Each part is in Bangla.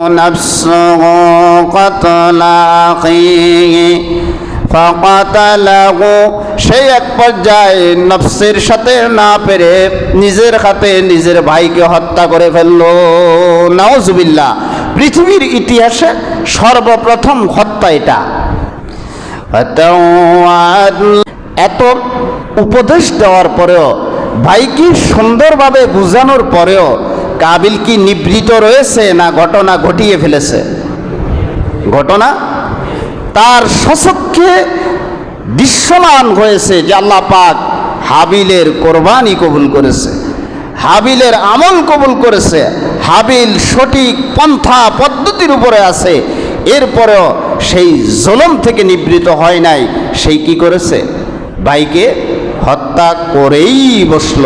نفسه قتل أخيه فقتله সেই এক পর্যায়ে নফসের সাথে না পেরে নিজের হাতে নিজের ভাইকে হত্যা করে ফেললো নাওজুবিল্লাহ পৃথিবীর ইতিহাসে সর্বপ্রথম হত্যা এটা এত উপদেশ দেওয়ার পরেও ভাইকে সুন্দরভাবে বুঝানোর পরেও কাবিল কি নিবৃত রয়েছে না ঘটনা ঘটিয়ে ফেলেছে? ঘটনা? তার সচক্ষে দৃশ্যমান হয়েছে যে আল্লাহ পাক হাবিলের কোরবানি কবুল করেছে, হাবিলের আমল কবুল করেছে, হাবিল সঠিক পন্থা পদ্ধতির উপরে আছে, এরপরেও সেই জলম থেকে নিবৃত হয় নাই, সেই কি করেছে? ভাইকে হত্যা করেই বসল।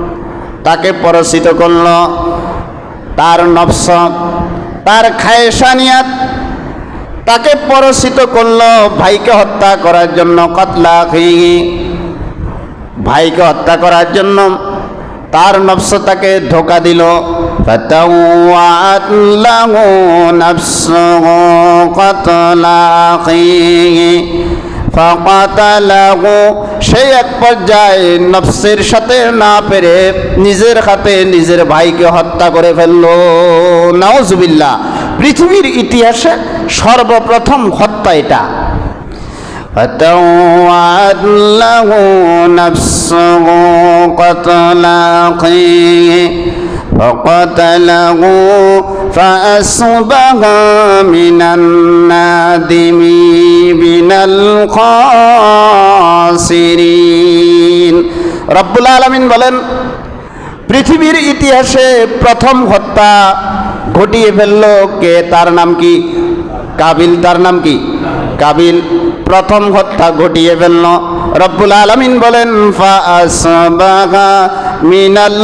তাকে পরচিত করল। তার নফস, তার খায়েশানিয়াত তাকে পরচিত করল। ভাইকে হত্যা করার জন্য কতলা খেয়ে, ভাইকে হত্যা করার জন্য তার নফস তাকে ধোকা দিল। কতলা সেই এক পর্যায়ে নফসের সাথে না পেরে নিজের হাতে নিজের ভাইকে হত্যা করে ফেললো নাওজুবিল্লাহ পৃথিবীর ইতিহাসে সর্বপ্রথম হত্যা এটা فتوعت له نفسه قتل أخيه فقتله فأصبح من النادمين من الخاسرين رب العالمين বলেন পৃথিবীর ইতিহাসে প্রথম হত্যা ঘটিয়ে ফেলল কে তার নাম কি কাবিল তার নাম কি কাবিল প্রথম হত্যা ঘটিয়ে ফেলল রব্বুল আলমিন বলেন মিনাল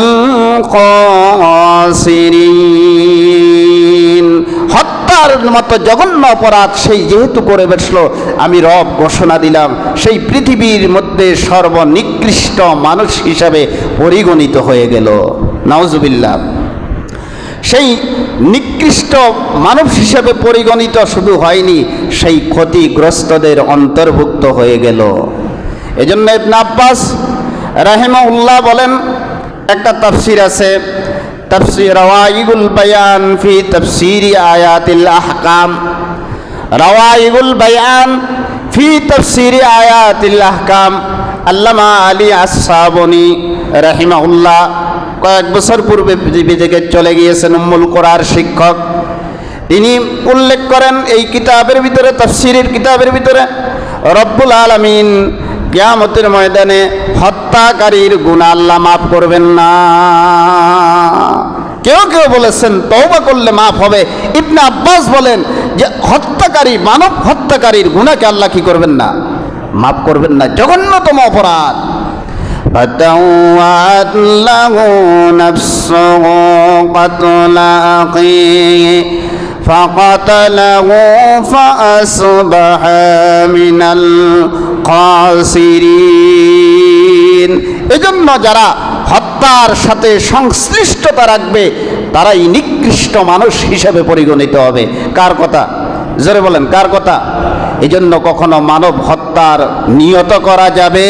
হত্যার মতো জঘন্য অপরাধ সেই যেহেতু করে বসল আমি রব ঘোষণা দিলাম, সেই পৃথিবীর মধ্যে সর্বনিকৃষ্ট মানুষ হিসাবে পরিগণিত হয়ে গেল। নাউজুবিল্লাহ। সেই নিকৃষ্ট মানব হিসেবে পরিগণিত শুধু হয়নি, সেই ক্ষতিগ্রস্তদের অন্তর্ভুক্ত হয়ে গেল। এজন্য ইবনে আব্বাস রাহেমাউল্লাহ বলেন, একটা তাফসির আছে, তাফসির রাওয়াইগুল বায়ান ফি তাফসিরি আয়াতিল আহকাম। রাওয়াইগুল বায়ান ফি তাফসিরি আয়াতিল আহকাম। আল্লামা আলী আসাবনি রাহিমাউল্লাহ কয়েক বছর পূর্বে পৃথিবী চলে গিয়েছেন উম্মুল কোরআর শিক্ষক। তিনি উল্লেখ করেন, এই কিতাবের ভিতরে, তফসিরের কিতাবের ভিতরে রব্বুল আলমিন কিয়ামতের ময়দানে হত্যাকারীর গুণা আল্লাহ মাফ করবেন না কেউ কেউ বলেছেন তওবা করলে মাফ হবে ইবনে আব্বাস বলেন যে হত্যাকারী মানব হত্যাকারীর গুণাকে আল্লাহ কি করবেন না মাফ করবেন না জঘন্যতম অপরাধ فتوعت له نفسه قتل أخيه فقتله فأصبح من الخاسرين এজন্য যারা হত্যার সাথে সংশ্লিষ্টতা রাখবে তারাই নিকৃষ্ট মানুষ হিসেবে পরিগণিত হবে কার কথা জোরে বলেন কার কথা এই জন্য কখনো মানব হত্যার নিয়ত করা যাবে